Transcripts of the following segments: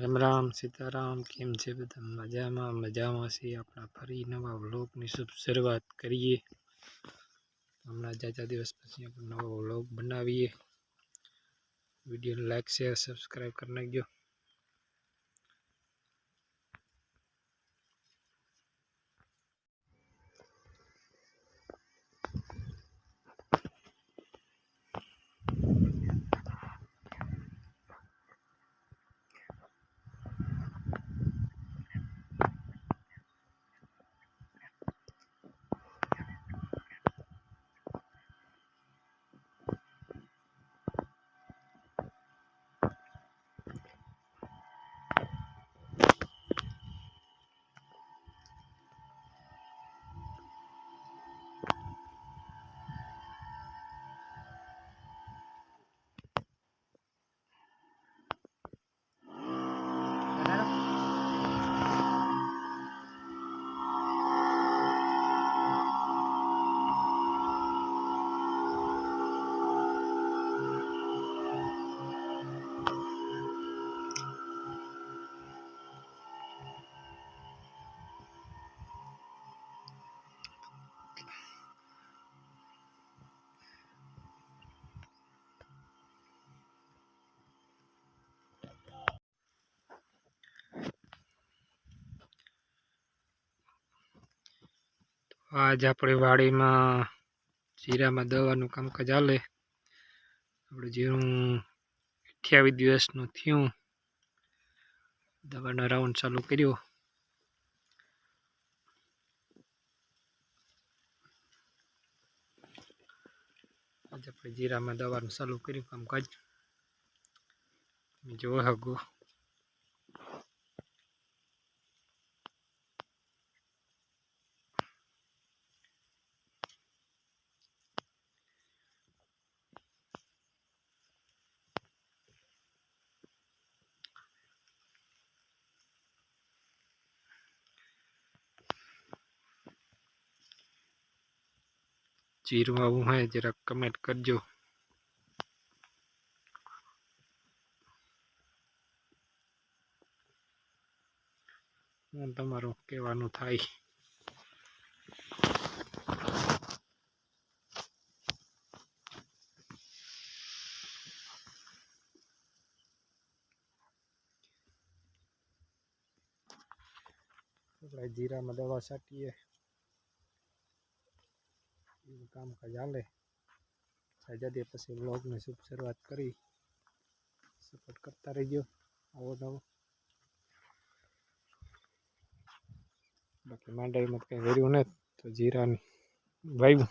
રામ રામ, સીતારામ, કેમ છે બધા? મજામાં મજામાં છીએ. આપણા ફરી નવા વ્લોગની શુભ શરૂઆત કરીએ. હમણાં જાજા દિવસ પછી આપણે નવો વ્લોગ બનાવીએ. વીડિયો લાઈક, શેર, સબસ્ક્રાઈબ કરી નાખજો. આજ આપણી વાડીમાં જીરામાં દવાનું કામકાજ ચાલે આપણે જીરું અઠ્યાવીસ દિવસનું થયું. દવાનો રાઉન્ડ ચાલુ કર્યો. આજે આપણે જીરામાં દવાનું ચાલુ કર્યું કામકાજ. તમે જોવો હગો. જીરું આવું હોય જરાક કમેન્ટ કરજો. હું તમારું કહેવાનું થાય. આપણે જીરામાં દવા છાંટીએ. એવું કામકાજ હાલે સાજા પછી બ્લોગની શુભ શરૂઆત કરી. સપોર્ટ કરતા રહીજો. આવો નવો બાકી માંડવીમાં કંઈ વેર્યું નથી, તો જીરાની વાવ્યું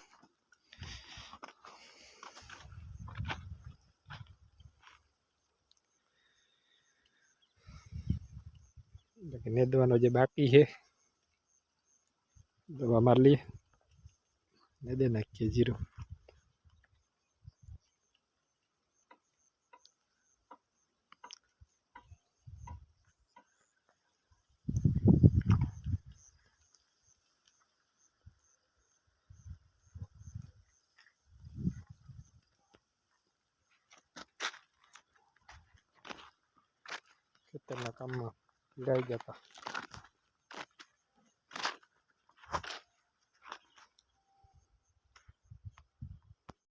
બાકી નેદવાનો જે બાકી છે, દવા મારી લઈએ. Ne demek gezirim? Kita nak kamera, gaya jatah.